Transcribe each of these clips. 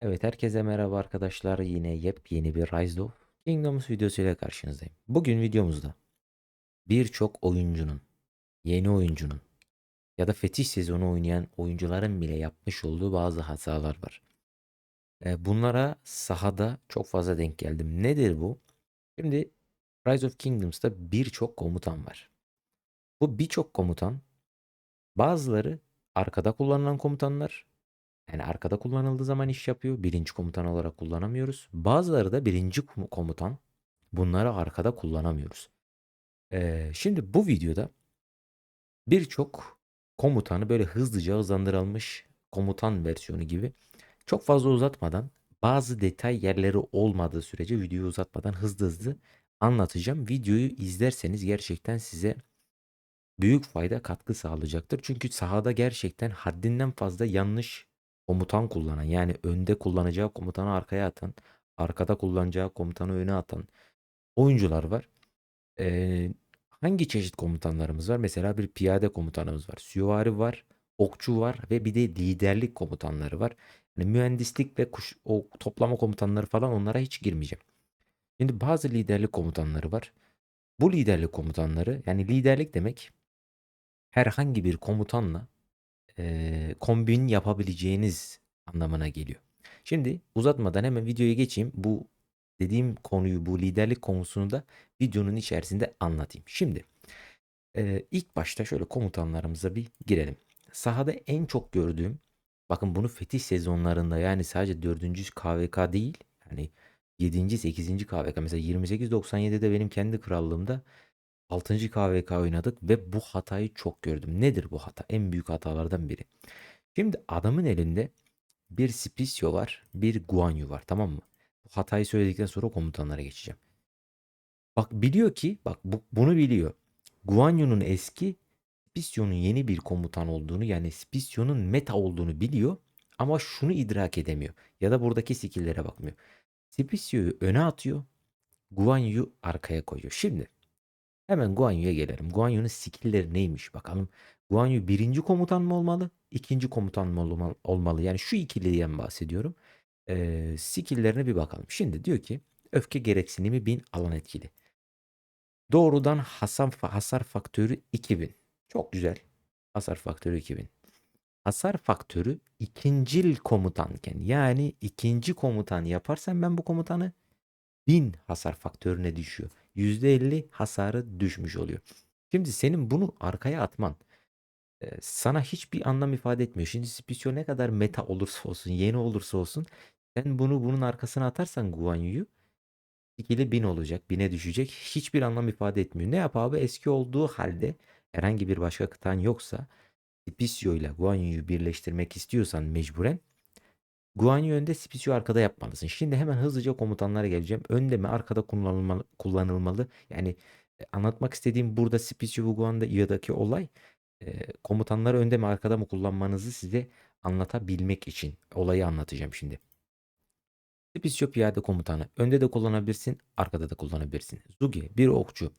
Evet herkese merhaba arkadaşlar. Yine yepyeni bir Rise of Kingdoms videosuyla karşınızdayım. Bugün videomuzda birçok oyuncunun, yeni oyuncunun ya da fetiş sezonu oynayan oyuncuların bile yapmış olduğu bazı hatalar var. E, bunlara sahada çok fazla denk geldim. Nedir bu? Şimdi Rise of Kingdoms'ta birçok komutan var. Bu birçok komutan bazıları arkada kullanılan komutanlar, Yani arkada kullanıldığı zaman iş yapıyor. Birinci komutan olarak kullanamıyoruz. Bazıları da birinci komutan. Bunları arkada kullanamıyoruz. Ee, şimdi bu videoda birçok komutanı böyle hızlıca hızlandırılmış komutan versiyonu gibi çok fazla uzatmadan bazı detay yerleri olmadığı sürece videoyu uzatmadan hızlı hızlı anlatacağım. Videoyu izlerseniz gerçekten size büyük fayda katkı sağlayacaktır. Çünkü sahada gerçekten haddinden fazla yanlış komutan kullanan yani önde kullanacağı komutanı arkaya atan, arkada kullanacağı komutanı öne atan oyuncular var. Ee, hangi çeşit komutanlarımız var? Mesela bir piyade komutanımız var. Süvari var, okçu var ve bir de liderlik komutanları var. Yani mühendislik ve kuş, o toplama komutanları falan onlara hiç girmeyeceğim. Şimdi bazı liderlik komutanları var. Bu liderlik komutanları yani liderlik demek herhangi bir komutanla eee, kombin yapabileceğiniz anlamına geliyor. Şimdi uzatmadan hemen videoya geçeyim. Bu dediğim konuyu, bu liderlik konusunu da videonun içerisinde anlatayım. Şimdi eee, ilk başta şöyle komutanlarımıza bir girelim. Sahada en çok gördüğüm, bakın bunu fetiş sezonlarında yani sadece 4. KVK değil, yani 7. 8. KVK mesela 28-97'de benim kendi krallığımda 6. KVK oynadık ve bu hatayı çok gördüm. Nedir bu hata? En büyük hatalardan biri. Şimdi adamın elinde bir Spisio var, bir Guan Yu var tamam mı? Bu hatayı söyledikten sonra komutanlara geçeceğim. Bak biliyor ki, bak bu, bunu biliyor. Guan Yu'nun eski, Spisio'nun yeni bir komutan olduğunu yani Spisio'nun meta olduğunu biliyor ama şunu idrak edemiyor. Ya da buradaki skill'lere bakmıyor. Spisio'yu öne atıyor, Guan Yu arkaya koyuyor. Şimdi Hemen Guan Yu'ya gelelim. Guan skill'leri neymiş bakalım. Guan Yu birinci komutan mı olmalı? ikinci komutan mı olma- olmalı? Yani şu ikiliden bahsediyorum. Ee, skill'lerine bir bakalım. Şimdi diyor ki öfke gereksinimi 1000 alan etkili. Doğrudan hasar, hasar faktörü 2000. Çok güzel. Hasar faktörü 2000. Hasar faktörü ikincil komutanken yani ikinci komutan yaparsam ben bu komutanı 1000 hasar faktörüne düşüyor. %50 hasarı düşmüş oluyor. Şimdi senin bunu arkaya atman sana hiçbir anlam ifade etmiyor. Şimdi Spisio ne kadar meta olursa olsun, yeni olursa olsun sen bunu bunun arkasına atarsan Guan Yu'yu skill'i 1000 olacak, 1000'e düşecek. Hiçbir anlam ifade etmiyor. Ne yap abi? Eski olduğu halde herhangi bir başka kıtan yoksa Spisio ile Guan Yu'yu birleştirmek istiyorsan mecburen Guan Yu önde, Spisio arkada yapmalısın. Şimdi hemen hızlıca komutanlara geleceğim. Önde mi arkada kullanılmalı, kullanılmalı. Yani e, anlatmak istediğim burada Guan'da I'daki olay e, komutanları önde mi arkada mı kullanmanızı size anlatabilmek için olayı anlatacağım şimdi. Spisio piyade komutanı. Önde de kullanabilirsin, arkada da kullanabilirsin. Zugi bir okçu.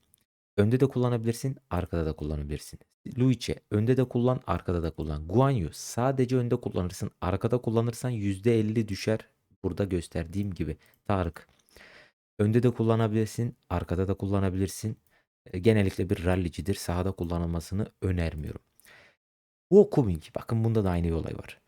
Önde de kullanabilirsin, arkada da kullanabilirsin. Luiche önde de kullan, arkada da kullan. Guan Yu sadece önde kullanırsın, arkada kullanırsan %50 düşer. Burada gösterdiğim gibi. Tarık önde de kullanabilirsin, arkada da kullanabilirsin. E, Genellikle bir rallicidir. Sahada kullanılmasını önermiyorum. Wukong bakın bunda da aynı bir olay var.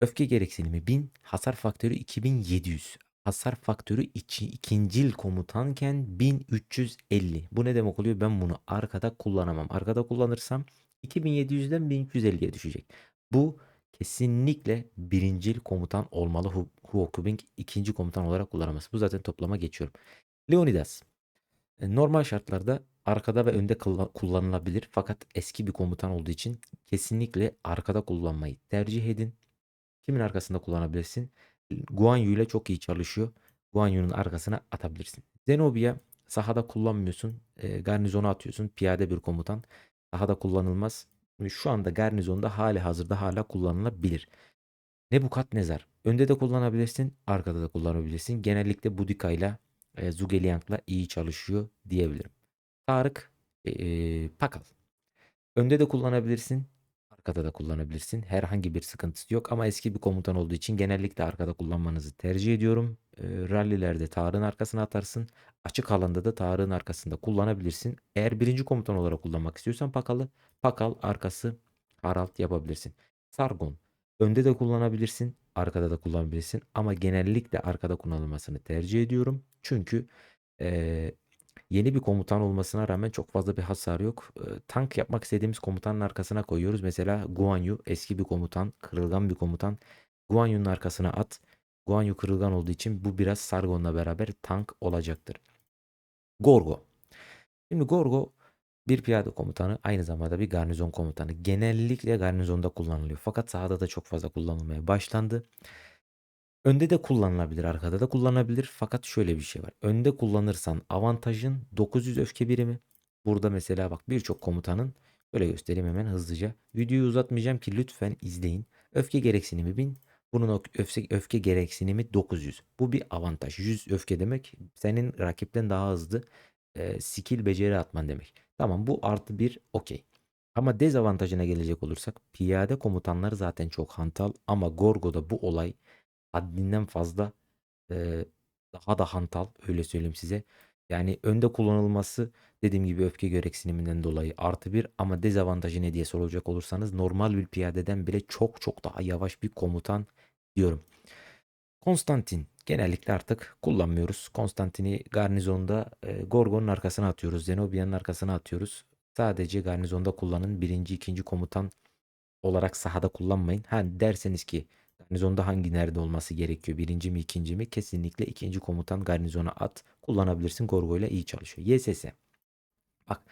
Öfke gereksinimi 1000, hasar faktörü 2700. Hasar faktörü iki, ikincil komutanken 1350. Bu ne demek oluyor? Ben bunu arkada kullanamam. Arkada kullanırsam 2700'den 1350'ye düşecek. Bu kesinlikle birincil komutan olmalı. Hu Huokubing ikinci komutan olarak kullanamaz. Bu zaten toplama geçiyorum. Leonidas. E, Normal şartlarda arkada ve önde kullanılabilir. Fakat eski bir komutan olduğu için kesinlikle arkada kullanmayı tercih edin. Kimin arkasında kullanabilirsin? Guan Yu ile çok iyi çalışıyor. Guan Yu'nun arkasına atabilirsin. Zenobia sahada kullanmıyorsun. E, garnizona atıyorsun. Piyade bir komutan. Sahada kullanılmaz. Şu anda garnizonda hali hazırda hala kullanılabilir. Nebukadnezar. Önde de kullanabilirsin. Arkada da kullanabilirsin. Genellikle Boudica ile e, Zhuge iyi çalışıyor diyebilirim. Tarık e, e, Pakal. Önde de kullanabilirsin. Arkada da kullanabilirsin. Herhangi bir sıkıntısı yok ama eski bir komutan olduğu için genellikle arkada kullanmanızı tercih ediyorum. E, rallilerde Tarık'ın arkasına atarsın. Açık alanda da Tarık'ın arkasında kullanabilirsin. Eğer birinci komutan olarak kullanmak istiyorsan Pakal'ı Pakal arkası Harald yapabilirsin. Sargon önde de kullanabilirsin, arkada da kullanabilirsin ama genellikle arkada kullanılmasını tercih ediyorum. Çünkü e, Yeni bir komutan olmasına rağmen çok fazla bir hasar yok. Eee, tank yapmak istediğimiz komutanın arkasına koyuyoruz. Mesela Guan Yu eski bir komutan, kırılgan bir komutan. Guan Yu'nun arkasına at. Guan Yu kırılgan olduğu için bu biraz Sargon'la beraber tank olacaktır. Gorgo. Şimdi Gorgo bir piyade komutanı aynı zamanda bir garnizon komutanı. Genellikle garnizonda kullanılıyor. Fakat sahada da çok fazla kullanılmaya başlandı. Önde de kullanılabilir, arkada da kullanılabilir. Fakat şöyle bir şey var. Önde kullanırsan avantajın 900 öfke birimi. Burada mesela bak birçok komutanın böyle göstereyim hemen hızlıca. Videoyu uzatmayacağım ki lütfen izleyin. Öfke gereksinimi 1000. Bunun öfke, öfke gereksinimi 900. Bu bir avantaj. 100 öfke demek senin rakipten daha hızlı e, skill beceri atman demek. Tamam bu artı bir okey. Ama dezavantajına gelecek olursak piyade komutanları zaten çok hantal ama Gorgo'da bu olay haddinden fazla e, daha da hantal öyle söyleyeyim size. Yani önde kullanılması dediğim gibi öfke gereksiniminden dolayı artı bir ama dezavantajı ne diye soracak olursanız normal bir piyadeden bile çok çok daha yavaş bir komutan diyorum. Konstantin genellikle artık kullanmıyoruz. Konstantin'i garnizonda e, Gorgon'un arkasına atıyoruz. Zenobia'nın arkasına atıyoruz. Sadece garnizonda kullanın. Birinci, ikinci komutan olarak sahada kullanmayın. Ha derseniz ki Garnizonda hangi nerede olması gerekiyor? Birinci mi ikinci mi? Kesinlikle ikinci komutan garnizona at. Kullanabilirsin. Gorgo ile iyi çalışıyor. YSS. Bak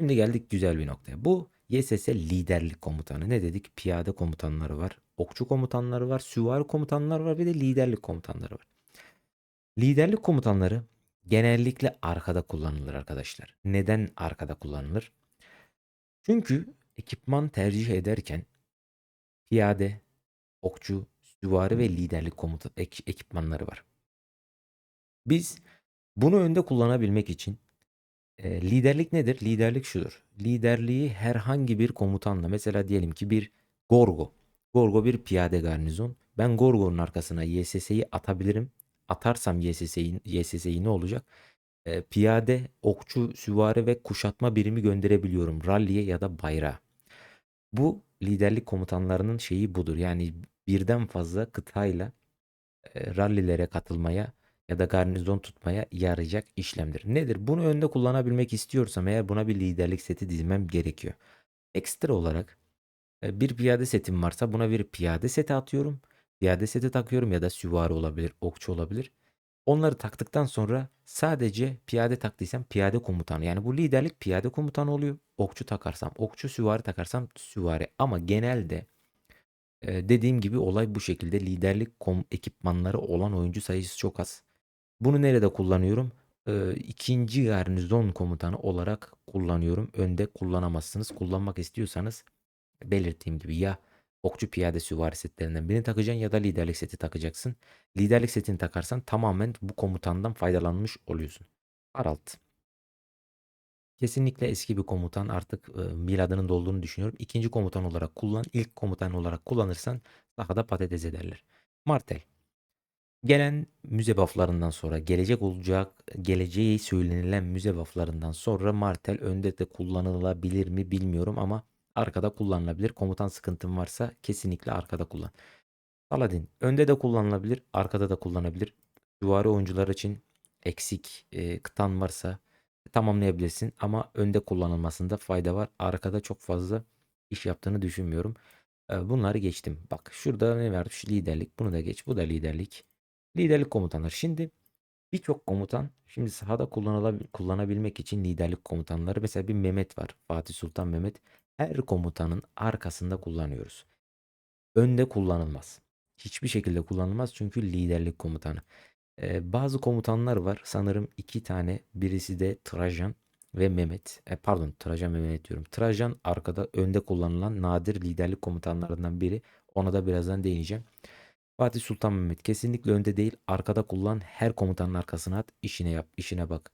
şimdi geldik güzel bir noktaya. Bu YSS liderlik komutanı. Ne dedik? Piyade komutanları var. Okçu komutanları var. Süvari komutanlar var. Bir de liderlik komutanları var. Liderlik komutanları genellikle arkada kullanılır arkadaşlar. Neden arkada kullanılır? Çünkü ekipman tercih ederken piyade, okçu, süvari ve liderlik komuta ek, ekipmanları var. Biz bunu önde kullanabilmek için e, liderlik nedir? Liderlik şudur. Liderliği herhangi bir komutanla mesela diyelim ki bir Gorgo. Gorgo bir piyade garnizon. Ben Gorgo'nun arkasına YSS'yi atabilirim. Atarsam YSS'yi YSS'yi ne olacak? E, piyade, okçu, süvari ve kuşatma birimi gönderebiliyorum ralliye ya da bayrağa. Bu liderlik komutanlarının şeyi budur. Yani birden fazla kıtayla e, rallilere katılmaya ya da garnizon tutmaya yarayacak işlemdir. Nedir? Bunu önde kullanabilmek istiyorsam eğer buna bir liderlik seti dizmem gerekiyor. Ekstra olarak e, bir piyade setim varsa buna bir piyade seti atıyorum. Piyade seti takıyorum ya da süvari olabilir, okçu olabilir. Onları taktıktan sonra sadece piyade taktıysam piyade komutanı. Yani bu liderlik piyade komutanı oluyor. Okçu takarsam okçu, süvari takarsam süvari. Ama genelde e, dediğim gibi olay bu şekilde. Liderlik kom ekipmanları olan oyuncu sayısı çok az. Bunu nerede kullanıyorum? E, ikinci garnizon komutanı olarak kullanıyorum. Önde kullanamazsınız. Kullanmak istiyorsanız belirttiğim gibi ya okçu piyade süvari setlerinden birini takacaksın ya da liderlik seti takacaksın. Liderlik setini takarsan tamamen bu komutandan faydalanmış oluyorsun. Harald. Kesinlikle eski bir komutan artık e, miladının dolduğunu düşünüyorum. İkinci komutan olarak kullan, ilk komutan olarak kullanırsan sahada patates ederler. Martel. Gelen müze bufflarından sonra gelecek olacak geleceği söylenilen müze bufflarından sonra Martel önde de kullanılabilir mi bilmiyorum ama arkada kullanılabilir. Komutan sıkıntın varsa kesinlikle arkada kullan. Saladin önde de kullanılabilir, arkada da kullanabilir. Duvarı oyuncular için eksik e, kıtan varsa tamamlayabilirsin ama önde kullanılmasında fayda var. Arkada çok fazla iş yaptığını düşünmüyorum. E, bunları geçtim. Bak şurada ne var? Şu liderlik. Bunu da geç. Bu da liderlik. Liderlik komutanlar. Şimdi birçok komutan şimdi sahada kullanabilmek için liderlik komutanları mesela bir Mehmet var. Fatih Sultan Mehmet. Her komutanın arkasında kullanıyoruz. Önde kullanılmaz. Hiçbir şekilde kullanılmaz çünkü liderlik komutanı. Ee, bazı komutanlar var. Sanırım iki tane. Birisi de Trajan ve Mehmet. E, pardon Trajan ve Mehmet diyorum. Trajan arkada önde kullanılan nadir liderlik komutanlarından biri. Ona da birazdan değineceğim. Fatih Sultan Mehmet kesinlikle önde değil. Arkada kullan. Her komutanın arkasına at. işine yap. işine bak.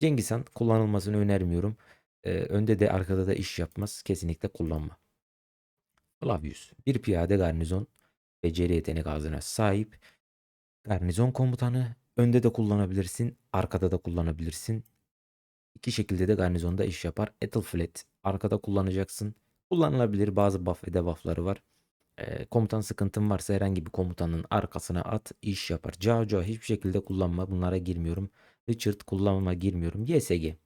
Cengiz Han kullanılmasını önermiyorum. Ee, önde de arkada da iş yapmaz. Kesinlikle kullanma. Flavius. Bir piyade garnizon beceri yetenek ağzına sahip. Garnizon komutanı. Önde de kullanabilirsin. Arkada da kullanabilirsin. İki şekilde de garnizonda iş yapar. Ethelflaed. Arkada kullanacaksın. Kullanılabilir bazı buff ve debuffları var. Ee, komutan sıkıntın varsa herhangi bir komutanın arkasına at iş yapar. Cao Cao hiçbir şekilde kullanma. Bunlara girmiyorum. Richard kullanma girmiyorum. YSG.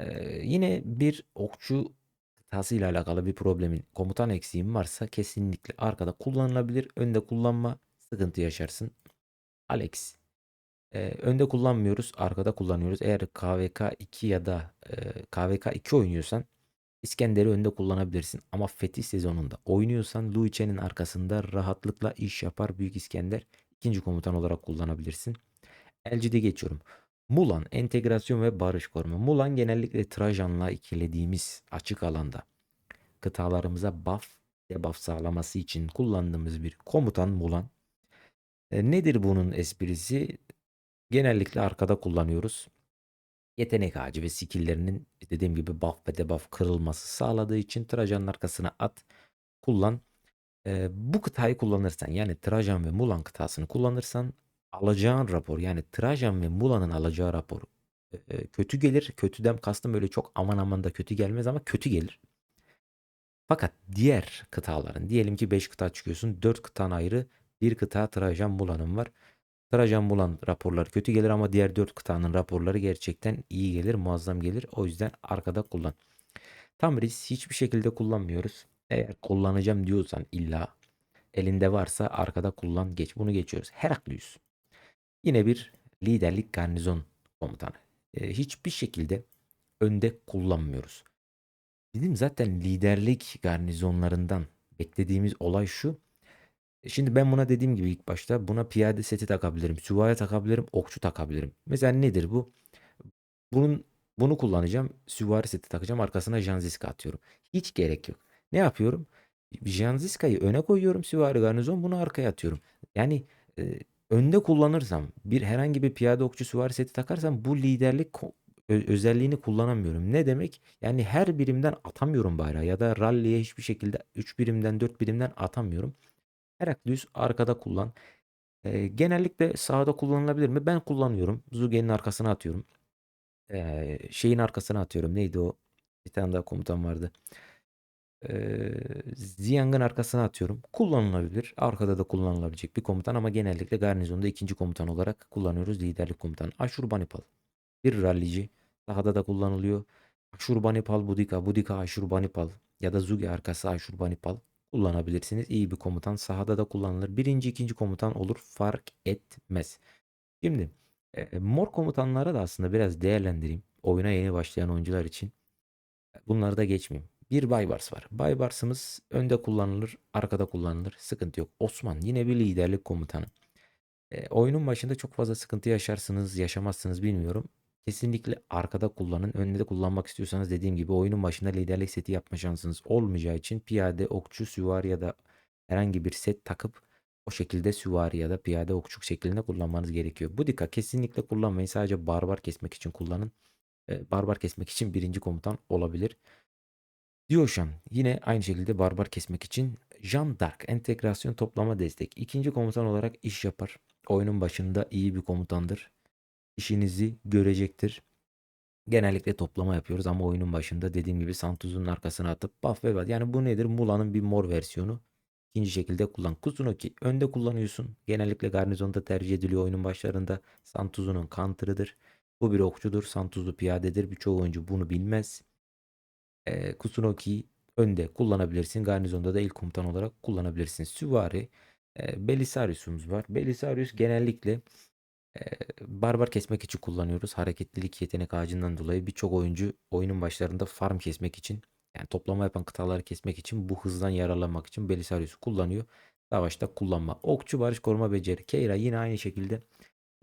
Ee, yine bir okçu kıtası ile alakalı bir problemin komutan eksiğin varsa kesinlikle arkada kullanılabilir. Önde kullanma sıkıntı yaşarsın. Alex. Ee, önde kullanmıyoruz, arkada kullanıyoruz. Eğer KVK 2 ya da e, KVK 2 oynuyorsan İskender'i önde kullanabilirsin. Ama Fetih sezonunda oynuyorsan Luice'nin arkasında rahatlıkla iş yapar Büyük İskender. ikinci komutan olarak kullanabilirsin. LGD geçiyorum. Mulan entegrasyon ve barış koruma. Mulan genellikle Trajan'la ikilediğimiz açık alanda kıtalarımıza buff debuff sağlaması için kullandığımız bir komutan Mulan. E, nedir bunun esprisi? Genellikle arkada kullanıyoruz. Yetenek ağacı ve skill'lerinin dediğim gibi buff ve debuff kırılması sağladığı için Trajan'ın arkasına at, kullan. E, bu kıtayı kullanırsan yani Trajan ve Mulan kıtasını kullanırsan alacağın rapor yani Trajan ve Mula'nın alacağı rapor e, e, kötü gelir. Kötüden kastım öyle çok aman aman da kötü gelmez ama kötü gelir. Fakat diğer kıtaların diyelim ki 5 kıta çıkıyorsun 4 kıtan ayrı bir kıta Trajan Mula'nın var. Trajan Mulan raporları kötü gelir ama diğer 4 kıtanın raporları gerçekten iyi gelir muazzam gelir. O yüzden arkada kullan. Tamriz hiçbir şekilde kullanmıyoruz. Eğer kullanacağım diyorsan illa elinde varsa arkada kullan geç. Bunu geçiyoruz. Heraklius. Yine bir liderlik garnizon komutanı. E, hiçbir şekilde önde kullanmıyoruz. Bizim zaten liderlik garnizonlarından beklediğimiz olay şu. E, şimdi ben buna dediğim gibi ilk başta buna piyade seti takabilirim, süvari takabilirim, okçu takabilirim. Mesela nedir bu? Bunun bunu kullanacağım. Süvari seti takacağım. Arkasına Janziska atıyorum. Hiç gerek yok. Ne yapıyorum? Janziska'yı öne koyuyorum. Süvari garnizon bunu arkaya atıyorum. Yani e, önde kullanırsam bir herhangi bir piyade okçu süvari seti takarsam bu liderlik özelliğini kullanamıyorum. Ne demek? Yani her birimden atamıyorum bayrağı ya da rally'ye hiçbir şekilde 3 birimden 4 birimden atamıyorum. Heraklius arkada kullan. Ee, genellikle sağda kullanılabilir mi? Ben kullanıyorum. Zuge'nin arkasına atıyorum. Ee, şeyin arkasına atıyorum. Neydi o? Bir tane daha komutan vardı. Ee, Ziyang'ın arkasına atıyorum. Kullanılabilir. Arkada da kullanılabilecek bir komutan ama genellikle garnizonda ikinci komutan olarak kullanıyoruz. Liderlik komutanı. Aşurbanipal. Bir rallici. Sahada da kullanılıyor. Aşurbanipal Budika. Budika Aşurbanipal. Ya da Zuge arkası Aşurbanipal kullanabilirsiniz. İyi bir komutan. Sahada da kullanılır. Birinci, ikinci komutan olur. Fark etmez. Şimdi e, mor komutanları da aslında biraz değerlendireyim. Oyuna yeni başlayan oyuncular için. Bunları da geçmeyeyim. Bir Baybars var. Baybars'ımız önde kullanılır, arkada kullanılır. Sıkıntı yok. Osman yine bir liderlik komutanı. E, oyunun başında çok fazla sıkıntı yaşarsınız, yaşamazsınız bilmiyorum. Kesinlikle arkada kullanın. Önde de kullanmak istiyorsanız dediğim gibi oyunun başında liderlik seti yapma şansınız olmayacağı için piyade, okçu, süvari ya da herhangi bir set takıp o şekilde süvari ya da piyade okçu şeklinde kullanmanız gerekiyor. Bu dikkat kesinlikle kullanmayın. Sadece barbar kesmek için kullanın. E, barbar kesmek için birinci komutan olabilir. Diyoşan yine aynı şekilde barbar kesmek için Jean d'Arc entegrasyon toplama destek. ikinci komutan olarak iş yapar. Oyunun başında iyi bir komutandır işinizi görecektir. Genellikle toplama yapıyoruz ama oyunun başında dediğim gibi Santuz'un arkasına atıp buff ve yani bu nedir? Mula'nın bir mor versiyonu. İkinci şekilde kullan. Kusunoki önde kullanıyorsun. Genellikle garnizonda tercih ediliyor oyunun başlarında. Santuz'un counter'ıdır. Bu bir okçudur. Santuz'u piyadedir. Birçok oyuncu bunu bilmez. Ee, Kusunoki önde kullanabilirsin. Garnizonda da ilk komutan olarak kullanabilirsin. Süvari e, Belisarius'umuz var. Belisarius genellikle barbar kesmek için kullanıyoruz. Hareketlilik yetenek ağacından dolayı birçok oyuncu oyunun başlarında farm kesmek için yani toplama yapan kıtaları kesmek için bu hızdan yararlanmak için Belisarius'u kullanıyor. Savaşta kullanma. Okçu barış koruma beceri. Keira yine aynı şekilde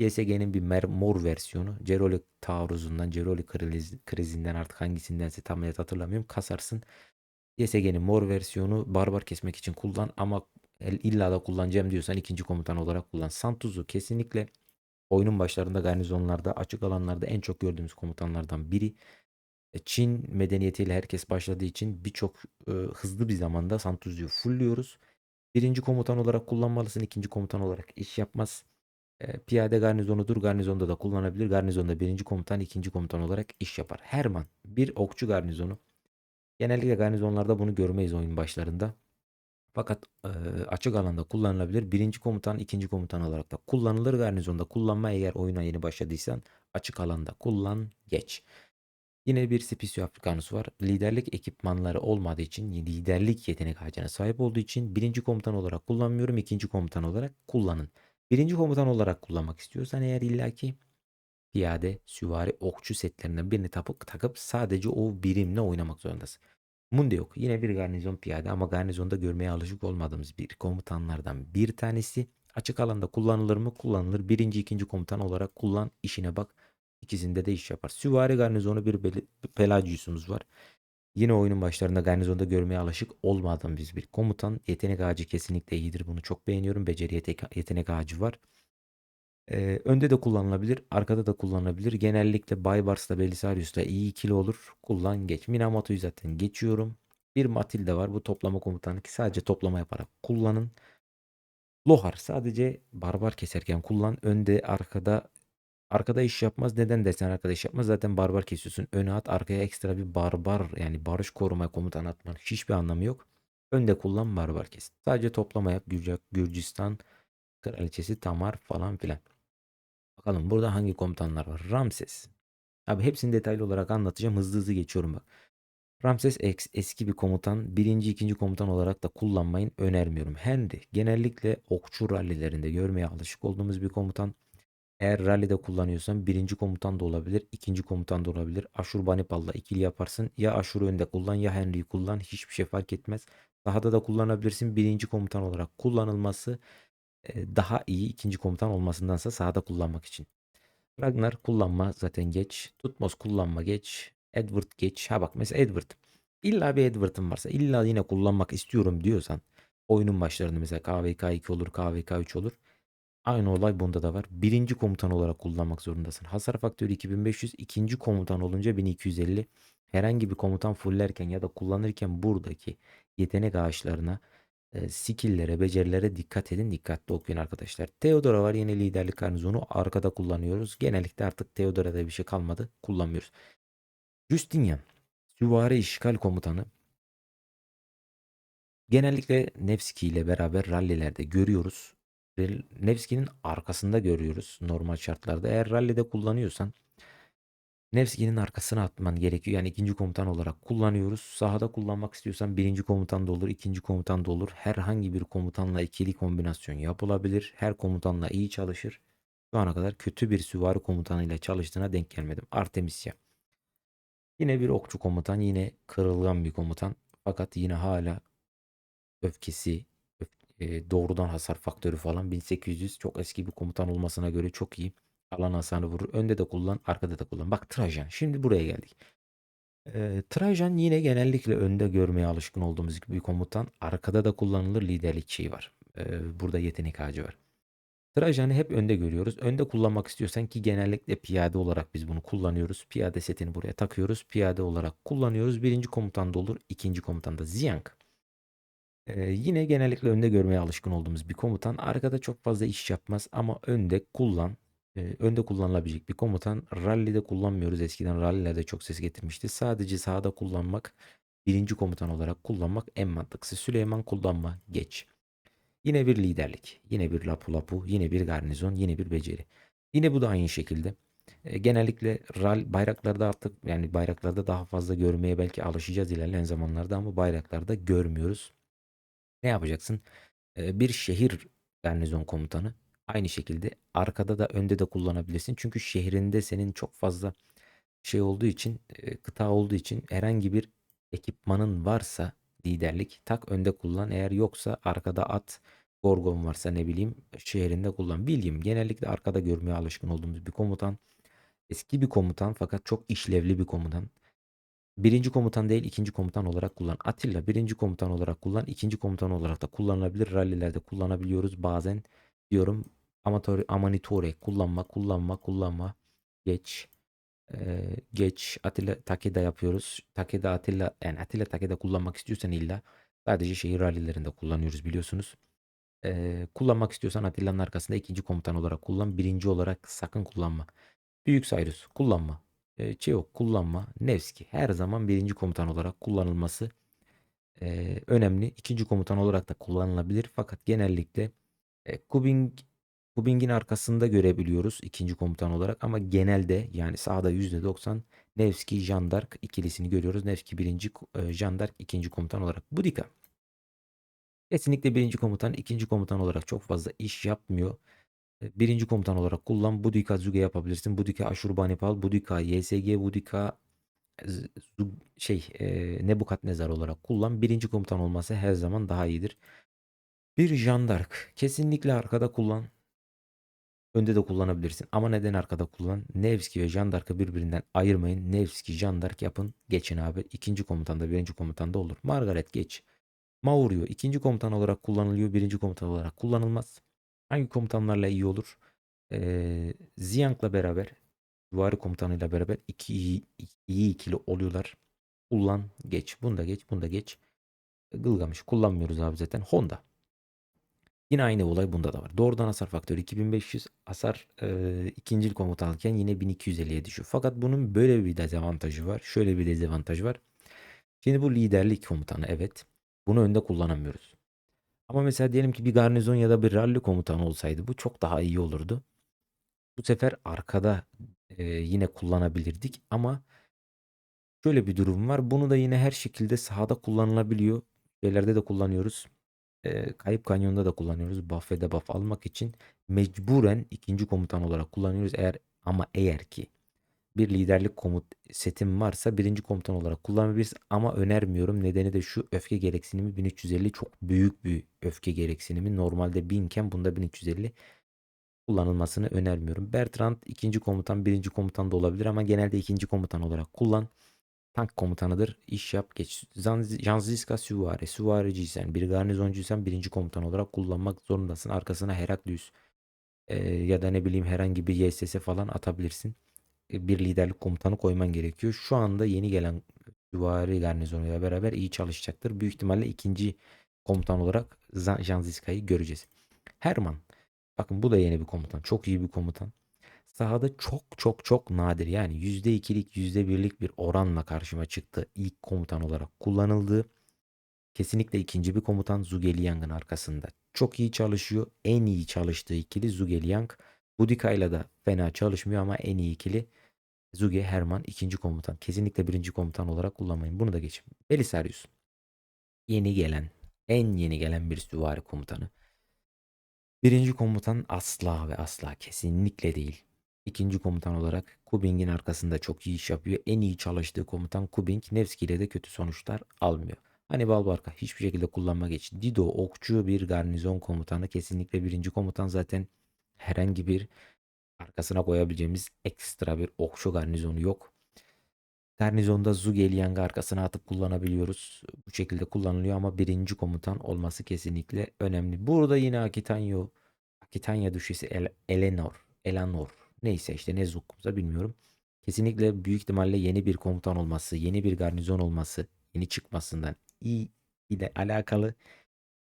YSG'nin bir mor versiyonu. Ceroli taarruzundan, Ceroli kriz, krizinden artık hangisindense tam net hatırlamıyorum. Kasarsın. YSG'nin mor versiyonu barbar kesmek için kullan ama illa da kullanacağım diyorsan ikinci komutan olarak kullan. Santuz'u kesinlikle Oyunun başlarında garnizonlarda, açık alanlarda en çok gördüğümüz komutanlardan biri. E, Çin medeniyetiyle herkes başladığı için birçok e, hızlı bir zamanda Santuzu'yu fullüyoruz. Birinci komutan olarak kullanmalısın. ikinci komutan olarak iş yapmaz. E, piyade garnizonudur. Garnizonda da kullanabilir. Garnizonda birinci komutan, ikinci komutan olarak iş yapar. Herman bir okçu garnizonu. Genellikle garnizonlarda bunu görmeyiz oyun başlarında. Fakat e, açık alanda kullanılabilir. Birinci komutan, ikinci komutan olarak da kullanılır. Garnizonda kullanma eğer oyuna yeni başladıysan açık alanda kullan geç. Yine bir Spisio Africanus var. Liderlik ekipmanları olmadığı için, liderlik yetenek ağacına sahip olduğu için birinci komutan olarak kullanmıyorum. ikinci komutan olarak kullanın. Birinci komutan olarak kullanmak istiyorsan eğer illaki piyade, süvari, okçu setlerinden birini tapıp, takıp sadece o birimle oynamak zorundasın. Mundi yok. Yine bir garnizon piyade ama garnizonda görmeye alışık olmadığımız bir komutanlardan bir tanesi. Açık alanda kullanılır mı? Kullanılır. Birinci, ikinci komutan olarak kullan. işine bak. İkisinde de iş yapar. Süvari garnizonu bir Pelagius'umuz var. Yine oyunun başlarında garnizonda görmeye alışık olmadığımız bir komutan. Yetenek ağacı kesinlikle iyidir. Bunu çok beğeniyorum. Beceri yetek- yetenek ağacı var. Ee, önde de kullanılabilir, arkada da kullanılabilir. Genellikle Baybars'la Belisarius'la iyi ikili olur. Kullan geç. Minamoto'yu zaten geçiyorum. Bir Matilda var. Bu toplama komutanı ki sadece toplama yaparak kullanın. Lohar sadece barbar keserken kullan. Önde arkada arkada iş yapmaz. Neden dersen arkada iş yapmaz. Zaten barbar kesiyorsun. Öne at arkaya ekstra bir barbar yani barış koruma komutanı atman hiçbir anlamı yok. Önde kullan barbar kes. Sadece toplama yap. Gürc- Gürcistan kraliçesi Tamar falan filan. Bakalım burada hangi komutanlar var? Ramses. Abi hepsini detaylı olarak anlatacağım. Hızlı hızlı geçiyorum bak. Ramses ex- eski bir komutan. Birinci, ikinci komutan olarak da kullanmayın önermiyorum. Henry genellikle okçu rallilerinde görmeye alışık olduğumuz bir komutan. Eğer rallide kullanıyorsan birinci komutan da olabilir, ikinci komutan da olabilir. Ashurbanipal'la ikili yaparsın. Ya Ashur'u önde kullan ya Henry'yi kullan. Hiçbir şey fark etmez. Sahada da kullanabilirsin. Birinci komutan olarak kullanılması e, daha iyi ikinci komutan olmasındansa sahada kullanmak için. Ragnar kullanma zaten geç. Tutmos kullanma geç. Edward geç. Ha bak mesela Edward. İlla bir Edward'ın varsa illa yine kullanmak istiyorum diyorsan oyunun başlarında mesela KVK2 olur KVK3 olur. Aynı olay bunda da var. Birinci komutan olarak kullanmak zorundasın. Hasar faktörü 2500. ikinci komutan olunca 1250. Herhangi bir komutan fullerken ya da kullanırken buradaki yetenek ağaçlarına e, skill'lere, becerilere dikkat edin. Dikkatli okuyun arkadaşlar. Theodora var yine liderlik garnizonu. Arkada kullanıyoruz. Genellikle artık Theodora'da bir şey kalmadı. Kullanmıyoruz. Justinian. Süvari işgal komutanı. Genellikle Nevski ile beraber rallilerde görüyoruz. Nevski'nin arkasında görüyoruz normal şartlarda. Eğer rallide kullanıyorsan Nevski'nin arkasına atman gerekiyor. Yani ikinci komutan olarak kullanıyoruz. Sahada kullanmak istiyorsan birinci komutan da olur, ikinci komutan da olur. Herhangi bir komutanla ikili kombinasyon yapılabilir. Her komutanla iyi çalışır. Şu ana kadar kötü bir süvari komutanıyla çalıştığına denk gelmedim. Artemisia. Yine bir okçu komutan, yine kırılgan bir komutan. Fakat yine hala öfkesi, öf- e, doğrudan hasar faktörü falan 1800 çok eski bir komutan olmasına göre çok iyi. Alan hasarını vurur. Önde de kullan, arkada da kullan. Bak Trajan. Şimdi buraya geldik. Ee, Trajan yine genellikle önde görmeye alışkın olduğumuz bir komutan. Arkada da kullanılır liderlik şeyi var. Ee, burada yetenek ağacı var. Trajan'ı hep önde görüyoruz. Önde kullanmak istiyorsan ki genellikle piyade olarak biz bunu kullanıyoruz. Piyade setini buraya takıyoruz. Piyade olarak kullanıyoruz. Birinci komutan da olur. ikinci komutan da Ziyang. Ee, yine genellikle önde görmeye alışkın olduğumuz bir komutan. Arkada çok fazla iş yapmaz ama önde kullan. e, önde kullanılabilecek bir komutan. Rally'de kullanmıyoruz. Eskiden rallilerde çok ses getirmişti. Sadece sahada kullanmak, birinci komutan olarak kullanmak en mantıklısı. Süleyman kullanma, geç. Yine bir liderlik, yine bir lapu lapu, yine bir garnizon, yine bir beceri. Yine bu da aynı şekilde. E, genellikle ral bayraklarda artık yani bayraklarda daha fazla görmeye belki alışacağız ilerleyen zamanlarda ama bayraklarda görmüyoruz. Ne yapacaksın? Bir şehir garnizon komutanı. Aynı şekilde arkada da önde de kullanabilirsin. Çünkü şehrinde senin çok fazla şey olduğu için, kıta olduğu için herhangi bir ekipmanın varsa liderlik tak önde kullan. Eğer yoksa arkada at. Gorgon varsa ne bileyim şehrinde kullan. Bilgim genellikle arkada görmeye alışkın olduğumuz bir komutan. Eski bir komutan fakat çok işlevli bir komutan. Birinci komutan değil ikinci komutan olarak kullan. Atilla birinci komutan olarak kullan. ikinci komutan olarak da kullanılabilir. Rallilerde kullanabiliyoruz bazen diyorum. Amatör, amanitore kullanma kullanma kullanma. Geç. Ee, geç Atilla Takeda yapıyoruz. Takeda Atilla yani Atilla Takeda kullanmak istiyorsan illa sadece şehir rallilerinde kullanıyoruz biliyorsunuz. Ee, kullanmak istiyorsan Atilla'nın arkasında ikinci komutan olarak kullan. Birinci olarak sakın kullanma. Büyük Cyrus kullanma. Ee, Çeok kullanma. Nevski her zaman birinci komutan olarak kullanılması e, önemli. İkinci komutan olarak da kullanılabilir. Fakat genellikle e, Kubing Kubing'in arkasında görebiliyoruz ikinci komutan olarak ama genelde yani sahada %90 Nevski Jandark ikilisini görüyoruz. Nevski birinci, e, Jandark ikinci komutan olarak. Budika kesinlikle birinci komutan, ikinci komutan olarak çok fazla iş yapmıyor. E, Birinci komutan olarak kullan. Budika Zuge yapabilirsin. Budika Aşurbanipal, Budika YSG, Budika Zug- şey e, Nebukadnezar olarak kullan. Birinci komutan olması her zaman daha iyidir. Bir jandark kesinlikle arkada kullan. Önde de kullanabilirsin. Ama neden arkada kullan? Nevski ve Jandark'ı birbirinden ayırmayın. Nevski, Jandark yapın. Geçin abi. İkinci komutanda, birinci komutanda olur. Margaret geç. Maurio ikinci komutan olarak kullanılıyor. Birinci komutan olarak kullanılmaz. Hangi komutanlarla iyi olur? Ee, Ziyang'la beraber, Süvari komutanıyla beraber iki iyi, ikili oluyorlar. Kullan, geç. Bunu da geç, bunu da geç. Gılgamış kullanmıyoruz abi zaten. Honda. Yine aynı olay bunda da var. Doğrudan hasar faktörü 2500 hasar e, ikincil komut yine 1250'ye düşüyor. Fakat bunun böyle bir dezavantajı var. Şöyle bir dezavantajı var. Şimdi bu liderlik komutanı evet. Bunu önde kullanamıyoruz. Ama mesela diyelim ki bir garnizon ya da bir ralli komutanı olsaydı bu çok daha iyi olurdu. Bu sefer arkada e, yine kullanabilirdik ama şöyle bir durum var. Bunu da yine her şekilde sahada kullanılabiliyor. Şeylerde de kullanıyoruz. E, Kayıp Kanyon'da da kullanıyoruz. Buff ve debuff almak için mecburen ikinci komutan olarak kullanıyoruz. Eğer ama eğer ki bir liderlik komut setim varsa birinci komutan olarak kullanabiliriz ama önermiyorum. Nedeni de şu öfke gereksinimi 1350 çok büyük bir öfke gereksinimi. Normalde 1000 iken bunda 1350 kullanılmasını önermiyorum. Bertrand ikinci komutan birinci komutan da olabilir ama genelde ikinci komutan olarak kullan. Tank komutanıdır. İş yap geç. Janziska süvari. Süvariciysen bir garnizoncuysan birinci komutan olarak kullanmak zorundasın. Arkasına Heraklius e, ya da ne bileyim herhangi bir YSS falan atabilirsin bir liderlik komutanı koyman gerekiyor. Şu anda yeni gelen süvari garnizonuyla beraber iyi çalışacaktır. Büyük ihtimalle ikinci komutan olarak Janziska'yı göreceğiz. Herman. Bakın bu da yeni bir komutan. Çok iyi bir komutan. Sahada çok çok çok nadir yani %2'lik %1'lik bir oranla karşıma çıktı. İlk komutan olarak kullanıldı. Kesinlikle ikinci bir komutan Zhuge Liang'ın arkasında. Çok iyi çalışıyor. En iyi çalıştığı ikili Zhuge Liang. Boudica ile de fena çalışmıyor ama en iyi ikili Zhuge Herman ikinci komutan. Kesinlikle birinci komutan olarak kullanmayın. Bunu da geçin. Belisarius. Yeni gelen, en yeni gelen bir süvari komutanı. Birinci komutan asla ve asla kesinlikle değil. İkinci komutan olarak Kubing'in arkasında çok iyi iş yapıyor. En iyi çalıştığı komutan Kubing. Nevski ile de kötü sonuçlar almıyor. Hannibal Barca hiçbir şekilde kullanma geç. Dido okçu bir garnizon komutanı. Kesinlikle birinci komutan zaten herhangi bir arkasına koyabileceğimiz ekstra bir okçu garnizonu yok. Garnizonda Zugeliang'ı arkasına atıp kullanabiliyoruz. Bu şekilde kullanılıyor ama birinci komutan olması kesinlikle önemli. Burada yine Akitanyo, Akitanya düşesi El- Eleanor, Eleanor neyse işte ne zukkumsa bilmiyorum. Kesinlikle büyük ihtimalle yeni bir komutan olması, yeni bir garnizon olması, yeni çıkmasından iyi ile alakalı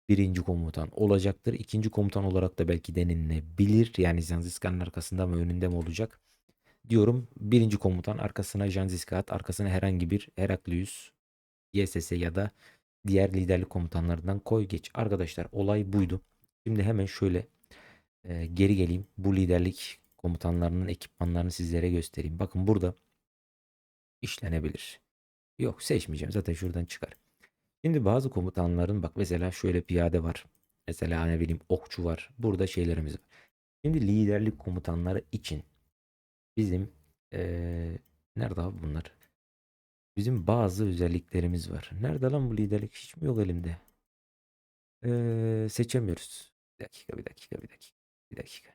birinci komutan olacaktır. İkinci komutan olarak da belki denilebilir. Yani Zanziska'nın arkasında mı önünde mi olacak? Diyorum birinci komutan arkasına Janziska at, arkasına herhangi bir Heraklius, YSS ya da diğer liderlik komutanlarından koy geç. Arkadaşlar olay buydu. Şimdi hemen şöyle e, geri geleyim. Bu liderlik komutanlarının ekipmanlarını sizlere göstereyim. Bakın burada işlenebilir. Yok seçmeyeceğim. Zaten şuradan çıkar. Şimdi bazı komutanların bak mesela şöyle piyade var. Mesela ne bileyim okçu var. Burada şeylerimiz var. Şimdi liderlik komutanları için bizim eee, nerede abi bunlar? Bizim bazı özelliklerimiz var. Nerede lan bu liderlik? Hiç mi yok elimde? Eee, seçemiyoruz. Bir dakika, bir dakika, bir dakika. Bir dakika.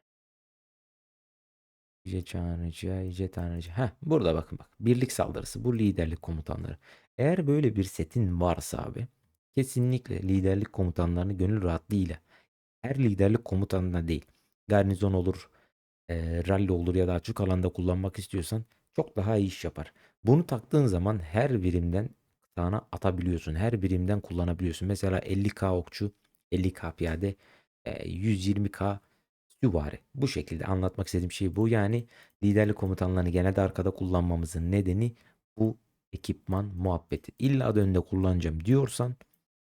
Yüce Tanrıcı, Yüce Tanrıcı. Heh, burada bakın bak. Birlik saldırısı. Bu liderlik komutanları. Eğer böyle bir setin varsa abi kesinlikle liderlik komutanlarını gönül rahatlığıyla her liderlik komutanına değil garnizon olur, e, rally olur ya da açık alanda kullanmak istiyorsan çok daha iyi iş yapar. Bunu taktığın zaman her birimden sana atabiliyorsun. Her birimden kullanabiliyorsun. Mesela 50k okçu, 50k piyade, e, 120k süvari. Bu şekilde anlatmak istediğim şey bu. Yani liderlik komutanlarını genelde arkada kullanmamızın nedeni bu ekipman muhabbeti. İlla da önde kullanacağım diyorsan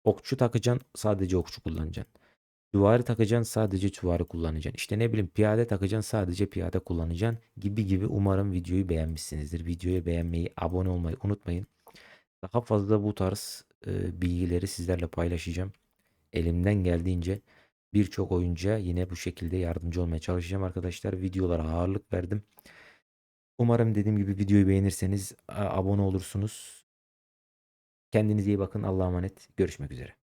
okçu takacaksın sadece okçu kullanacaksın. Süvari takacaksın sadece süvari kullanacaksın. İşte ne bileyim piyade takacaksın sadece piyade kullanacaksın gibi gibi umarım videoyu beğenmişsinizdir. Videoyu beğenmeyi, abone olmayı unutmayın. Daha fazla bu tarz e, bilgileri sizlerle paylaşacağım. Elimden geldiğince birçok oyuncuya yine bu şekilde yardımcı olmaya çalışacağım arkadaşlar. Videolara ağırlık verdim. Umarım dediğim gibi videoyu beğenirseniz abone olursunuz. Kendinize iyi bakın. Allah'a emanet. Görüşmek üzere.